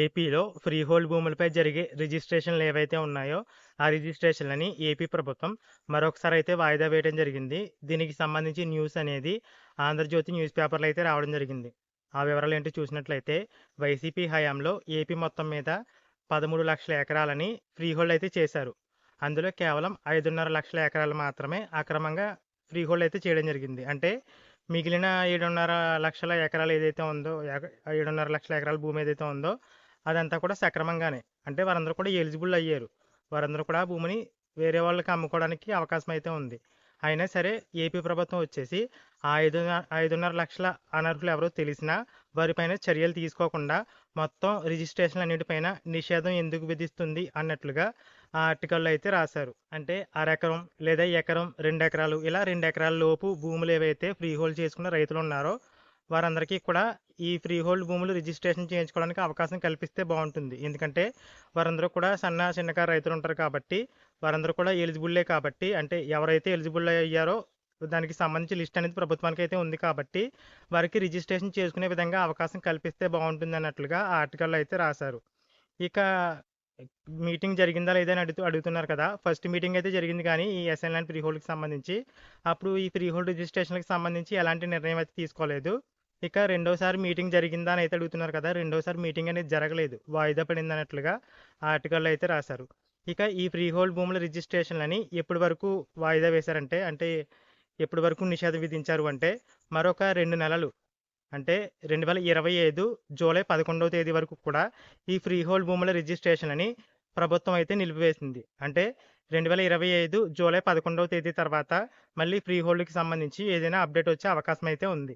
ఏపీలో free hold భూములపై జరిగే రిజిస్ట్రేషన్లు ఏవైతే ఉన్నాయో ఆ రిజిస్ట్రేషన్లని ఏపీ ప్రభుత్వం మరొకసారి అయితే వాయిదా వేయడం జరిగింది. దీనికి సంబంధించి న్యూస్ అనేది ఆంధ్రజ్యోతి న్యూస్ పేపర్లో అయితే రావడం జరిగింది. ఆ వివరాలు ఏంటో చూసినట్లయితే వైసీపీ హయాంలో ఏపీ మొత్తం మీద పదమూడు లక్షల ఎకరాలని ఫ్రీ హోల్డ్ అయితే చేశారు. అందులో కేవలం ఐదున్నర లక్షల ఎకరాలు మాత్రమే అక్రమంగా ఫ్రీ హోల్డ్ అయితే చేయడం జరిగింది. అంటే మిగిలిన ఏడున్నర లక్షల ఎకరాలు ఏదైతే ఉందో ఏడున్నర లక్షల ఎకరాల భూమి ఏదైతే ఉందో అదంతా కూడా సక్రమంగానే. అంటే వారందరూ కూడా ఎలిజిబుల్ అయ్యారు. వారందరూ కూడా ఆ భూమిని వేరే వాళ్ళకి అమ్ముకోవడానికి అవకాశం అయితే ఉంది. అయినా సరే ఏపీ ప్రభుత్వం వచ్చేసి ఆ ఐదున్నర ఐదున్నర లక్షల అనర్హులు ఎవరో తెలిసినా వారిపైన చర్యలు తీసుకోకుండా మొత్తం రిజిస్ట్రేషన్ అన్నిటిపైన నిషేధం ఎందుకు విధిస్తుంది అన్నట్లుగా ఆ ఆర్టికల్లో అయితే రాశారు. అంటే అరెకరం లేదా ఎకరం రెండు ఎకరాలు ఇలా రెండు ఎకరాల లోపు భూములు ఏవైతే ఫ్రీ హోల్డ్ చేసుకున్న రైతులు ఉన్నారో వారందరికీ కూడా ఈ ఫ్రీ హోల్డ్ భూములు రిజిస్ట్రేషన్ చేయించుకోవడానికి అవకాశం కల్పిస్తే బాగుంటుంది. ఎందుకంటే వారందరూ కూడా సన్న చిన్నకారు రైతులు ఉంటారు కాబట్టి వారందరూ కూడా ఎలిజిబుల్లే కాబట్టి అంటే ఎవరైతే ఎలిజిబుల్ అయ్యారో దానికి సంబంధించి లిస్ట్ అనేది ప్రభుత్వానికి అయితే ఉంది కాబట్టి వారికి రిజిస్ట్రేషన్ చేసుకునే విధంగా అవకాశం కల్పిస్తే బాగుంటుంది అన్నట్లుగా ఆ ఆర్టికల్లో అయితే రాశారు. ఇక మీటింగ్ జరిగిందా లేదా అని అడుగుతున్నారు కదా. ఫస్ట్ మీటింగ్ అయితే జరిగింది కానీ ఈ ఎస్ఎన్ ల్యాండ్ ఫ్రీ హోల్డ్కి సంబంధించి. అప్పుడు ఈ ఫ్రీ హోల్డ్ రిజిస్ట్రేషన్కి సంబంధించి ఎలాంటి నిర్ణయం అయితే తీసుకోలేదు. ఇక రెండోసారి మీటింగ్ జరిగిందా అని అయితే అడుగుతున్నారు కదా. రెండోసారి మీటింగ్ అనేది జరగలేదు. వాయిదా పడింది అన్నట్లుగా ఆర్టికల్లో అయితే రాశారు. ఇక ఈ ఫ్రీ హోల్డ్ భూముల రిజిస్ట్రేషన్లని ఎప్పటి వరకు వాయిదా వేశారంటే అంటే ఎప్పటి వరకు నిషేధం విధించారు అంటే మరొక రెండు నెలలు అంటే రెండు వేల ఇరవై ఐదు జూలై పదకొండవ తేదీ వరకు కూడా ఈ ఫ్రీ హోల్డ్ భూముల రిజిస్ట్రేషన్ అని ప్రభుత్వం అయితే నిలిపివేసింది. అంటే రెండు వేల ఇరవై ఐదు జూలై పదకొండవ తేదీ తర్వాత మళ్ళీ ఫ్రీ హోల్డ్కి సంబంధించి ఏదైనా అప్డేట్ వచ్చే అవకాశం అయితే ఉంది.